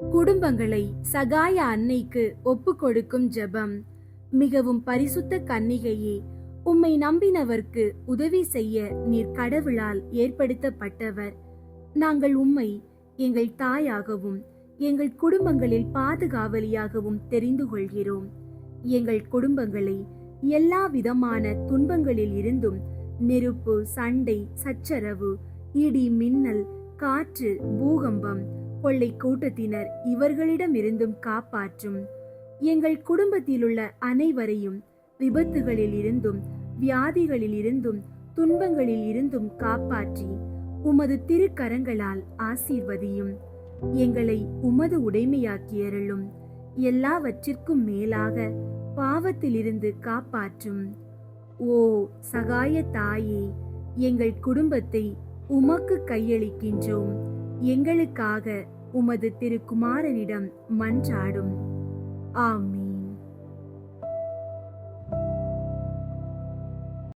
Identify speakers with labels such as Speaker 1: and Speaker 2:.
Speaker 1: குடும்பங்களை சகாய அன்னைக்கு ஒப்பு கொடுக்கும் ஜெபம். மிகவும் பரிசுத்த கன்னிகையே உம்மை நம்பினவர்க்கு உதவி செய்ய நீர் கடவுளால் ஏற்படுத்தப்பட்டவர். நாங்கள் உம்மை எங்கள் தாயாகவும் எங்கள் குடும்பங்களில் பாதுகாவலியாகவும் தெரிந்து கொள்கிறோம். எங்கள் குடும்பங்களை எல்லா விதமான துன்பங்களில் இருந்தும் நெருப்பு சண்டை சச்சரவு இடி மின்னல் காற்று பூகம்பம் கொள்ளை கூட்டத்தினர் இவர்களிடமிருந்தும் காப்பாற்றும். எங்கள் குடும்பத்திலுள்ள அனைவரையும் விபத்துகளில் இருந்தும் வியாதிகளில் இருந்தும் துன்பங்களில் இருந்தும் காப்பாற்றி உமது திருக்கரங்களால் ஆசீர்வதியும். எங்களை உமது உடைமையாக்கியருளும் எல்லாவற்றிற்கும் மேலாக பாவத்திலிருந்து காப்பாற்றும். ஓ சகாய தாயே எங்கள் குடும்பத்தை உமக்கு கையளிக்கின்றோம். எங்களுக்காக உமது திருக்குமாரனிடம் மன்றாடும். ஆமீ